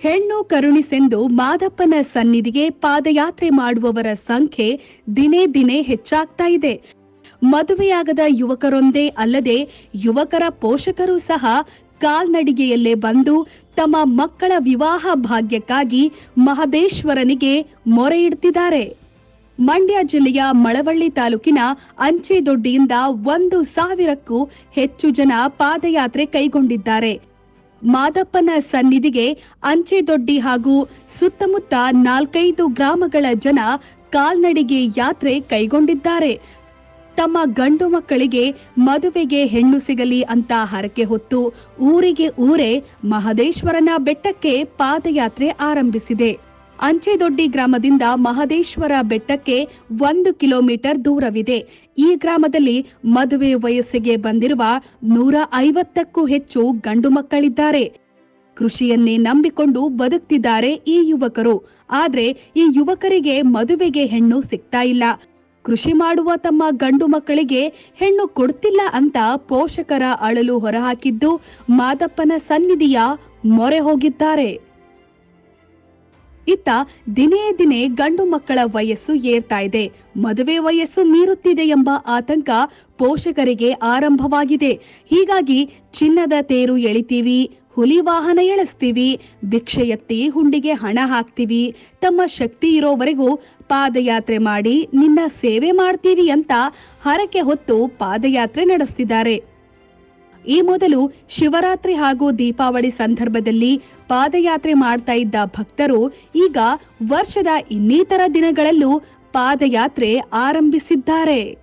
ಹೆಣ್ಣು ಕರುಣಿಸೆಂದು ಮಾದಪ್ಪನ ಸನ್ನಿಧಿಗೆ ಪಾದಯಾತ್ರೆ ಮಾಡುವವರ ಸಂಖ್ಯೆ ದಿನೇ ದಿನೇ ಹೆಚ್ಚಾಗ್ತಾ ಇದೆ. ಮದುವೆಯಾಗದ ಯುವಕರೊಂದೇ ಅಲ್ಲದೆ ಯುವಕರ ಪೋಷಕರು ಸಹ ಕಾಲ್ನಡಿಗೆಯಲ್ಲೇ ಬಂದು ತಮ್ಮ ಮಕ್ಕಳ ವಿವಾಹ ಭಾಗ್ಯಕ್ಕಾಗಿ ಮಹದೇಶ್ವರನಿಗೆ ಮೊರೆ ಇಡ್ತಿದ್ದಾರೆ. ಮಂಡ್ಯ ಜಿಲ್ಲೆಯ ಮಳವಳ್ಳಿ ತಾಲೂಕಿನ ಅಂಚೆದೊಡ್ಡಿಯಿಂದ ಒಂದು ಸಾವಿರಕ್ಕೂ ಹೆಚ್ಚು ಜನ ಪಾದಯಾತ್ರೆ ಕೈಗೊಂಡಿದ್ದಾರೆ. ಮಾದಪ್ಪನ ಸನ್ನಿಧಿಗೆ ಅಂಚೆದೊಡ್ಡಿ ಹಾಗೂ ಸುತ್ತಮುತ್ತ ನಾಲ್ಕೈದು ಗ್ರಾಮಗಳ ಜನ ಕಾಲ್ನಡಿಗೆ ಯಾತ್ರೆ ಕೈಗೊಂಡಿದ್ದಾರೆ. ತಮ್ಮ ಗಂಡು ಮಕ್ಕಳಿಗೆ ಮದುವೆಗೆ ಹೆಣ್ಣು ಸಿಗಲಿ ಅಂತ ಹರಕೆ ಹೊತ್ತು ಊರಿಗೆ ಊರೇ ಮಹದೇಶ್ವರನ ಬೆಟ್ಟಕ್ಕೆ ಪಾದಯಾತ್ರೆ ಆರಂಭಿಸಿದೆ. ಅಂಚೆದೊಡ್ಡಿ ಗ್ರಾಮದಿಂದ ಮಹದೇಶ್ವರ ಬೆಟ್ಟಕ್ಕೆ ಒಂದು ಕಿಲೋಮೀಟರ್ ದೂರವಿದೆ. ಈ ಗ್ರಾಮದಲ್ಲಿ ಮದುವೆ ವಯಸ್ಸಿಗೆ ಬಂದಿರುವ ನೂರ ಐವತ್ತಕ್ಕೂ ಹೆಚ್ಚು ಗಂಡು ಮಕ್ಕಳಿದ್ದಾರೆ. ಕೃಷಿಯನ್ನೇ ನಂಬಿಕೊಂಡು ಬದುಕ್ತಿದ್ದಾರೆ ಈ ಯುವಕರು. ಆದ್ರೆ ಈ ಯುವಕರಿಗೆ ಮದುವೆಗೆ ಹೆಣ್ಣು ಸಿಗ್ತಾ ಇಲ್ಲ. ಕೃಷಿ ಮಾಡುವ ತಮ್ಮ ಗಂಡು ಮಕ್ಕಳಿಗೆ ಹೆಣ್ಣು ಕೊಡ್ತಿಲ್ಲ ಅಂತ ಪೋಷಕರ ಅಳಲು ಹೊರಹಾಕಿದ್ದು ಮಾದಪ್ಪನ ಸನ್ನಿಧಿಯ ಮೊರೆ ಹೋಗಿದ್ದಾರೆ. ಇತ್ತ ದಿನೇ ದಿನೇ ಗಂಡು ಮಕ್ಕಳ ವಯಸ್ಸು ಏರ್ತಾ ಇದೆ. ಮದುವೆ ವಯಸ್ಸು ಮೀರುತ್ತಿದೆ ಎಂಬ ಆತಂಕ ಪೋಷಕರಿಗೆ ಆರಂಭವಾಗಿದೆ. ಹೀಗಾಗಿ ಚಿನ್ನದ ತೇರು ಎಳಿತೀವಿ, ಹುಲಿ ವಾಹನ ಎಳೆಸ್ತೀವಿ, ಭಿಕ್ಷೆ ಎತ್ತಿ ಹುಂಡಿಗೆ ಹಣ ಹಾಕ್ತೀವಿ, ತಮ್ಮ ಶಕ್ತಿ ಇರೋವರೆಗೂ ಪಾದಯಾತ್ರೆ ಮಾಡಿ ನಿನ್ನ ಸೇವೆ ಮಾಡ್ತೀವಿ ಅಂತ ಹರಕೆ ಹೊತ್ತು ಪಾದಯಾತ್ರೆ ನಡೆಸ್ತಿದ್ದಾರೆ. ಈ ಮೊದಲು ಶಿವರಾತ್ರಿ ಹಾಗೂ ದೀಪಾವಳಿ ಸಂದರ್ಭದಲ್ಲಿ ಪಾದಯಾತ್ರೆ ಮಾಡ್ತಾ ಇದ್ದ ಭಕ್ತರು ಈಗ ವರ್ಷದ ಇನ್ನಿತರ ದಿನಗಳಲ್ಲೂ ಪಾದಯಾತ್ರೆ ಆರಂಭಿಸಿದ್ದಾರೆ.